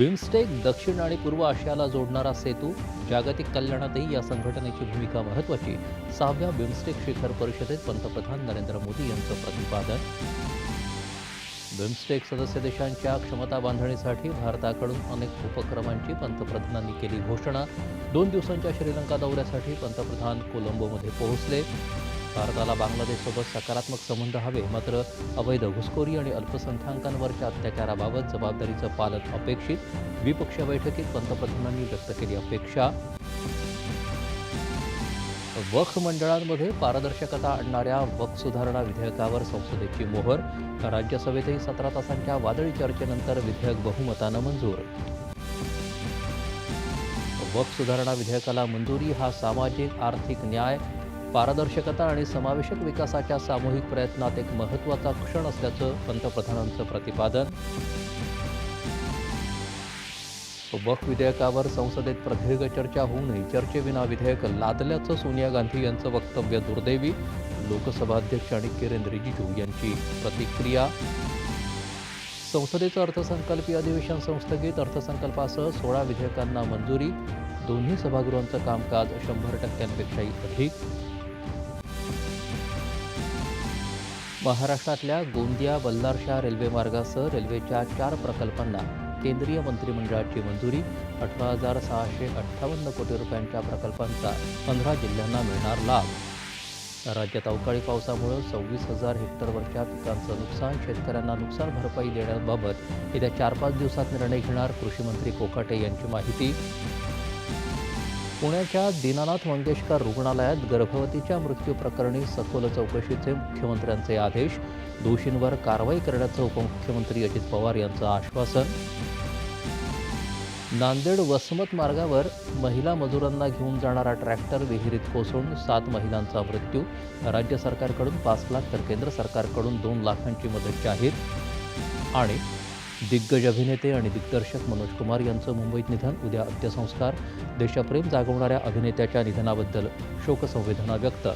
BIMSTEC दक्षिण आणि पूर्व आशियाला जोडणारा सेतू जागतिक कल्याणातही या संघटनेची भूमिका महत्त्वाची. सहाव्या बिमस्टेक शिखर परिषदेत पंतप्रधान नरेंद्र मोदी यांचं प्रतिपादन. बिमस्टेक सदस्य देशांच्या क्षमता बांधणीसाठी भारताकडून अनेक उपक्रमांची पंतप्रधानांनी केली घोषणा. दोन दिवसांच्या श्रीलंका दौऱ्यासाठी पंतप्रधान कोलंबोमध्ये पोहोचले. भारताला बांगलादेशसोबत सकारात्मक संबंध हवे मात्र अवैध घुसखोरी आणि अल्पसंख्याकांवरच्या अत्याचाराबाबत जबाबदारीचं पालन अपेक्षित द्विपक्षीय बैठकीत पंतप्रधानांनी व्यक्त केली अपेक्षा. वक्फ मंडळांमध्ये पारदर्शकता आणणाऱ्या वक्फ सुधारणा विधेयकावर संसदेची मोहर राज्यसभेतही सतरा तासांच्या वादळी चर्चेनंतर विधेयक बहुमतानं मंजूर. वक्फ सुधारणा विधेयकाला मंजुरी हा सामाजिक आर्थिक न्याय पारदर्शकता आणि समावेशक विकासाच्या सामूहिक प्रयत्नात एक महत्त्वाचा क्षण असल्याचं पंतप्रधानांचं प्रतिपादन. वक्फ विधेयकावर संसदेत प्रदीर्घ चर्चा होऊनही चर्चेविना विधेयक लादल्याचं सोनिया गांधी यांचं वक्तव्य दुर्दैवी. लोकसभा अध्यक्ष आणि किरेन रिजिजू यांची प्रतिक्रिया. संसदेचं अर्थसंकल्पीय अधिवेशन संस्थगित अर्थसंकल्पासह सोळा विधेयकांना मंजुरी. दोन्ही सभागृहांचं कामकाज शंभर टक्क्यांपेक्षाही अधिक. महाराष्ट्रातल्या गोंदिया बल्लारशाह रेल्वेमार्गासह रेल्वेच्या चार प्रकल्पांना केंद्रीय मंत्रिमंडळाची मंजुरी अठरा हजार सहाशे अठ्ठावन्न कोटी रुपयांच्या प्रकल्पांचा पंधरा जिल्ह्यांना मिळणार लाभ. राज्यात अवकाळी पावसामुळे सव्वीस हजार हेक्टरवरच्या पिकांचं नुकसान शेतकऱ्यांना नुकसान भरपाई देण्याबाबत येत्या चार पाच दिवसात निर्णय घेणार कृषीमंत्री कोकाटे यांची माहिती. पुण्याच्या दीनानाथ मंगेशकर रुग्णालयात गर्भवतीच्या मृत्यूप्रकरणी सखोल चौकशीचे मुख्यमंत्र्यांचे आदेश. दोषींवर कारवाई करण्याचं उपमुख्यमंत्री अजित पवार यांचं आश्वासन. नांदेड वसमत मार्गावर महिला मजुरांना घेऊन जाणारा ट्रॅक्टर विहिरीत कोसळून सात महिलांचा मृत्यू. राज्य सरकारकडून पाच लाख तर केंद्र सरकारकडून दोन लाखांची मदत जाहीर. आणि दिग्गज अभिनेते आणि दिग्दर्शक मनोज कुमार यांचं मुंबईत निधन उद्या अंत्यसंस्कार. देशप्रेम जागवणाऱ्या अभिनेत्याच्या निधनाबद्दल शोकसंवेदना व्यक्त.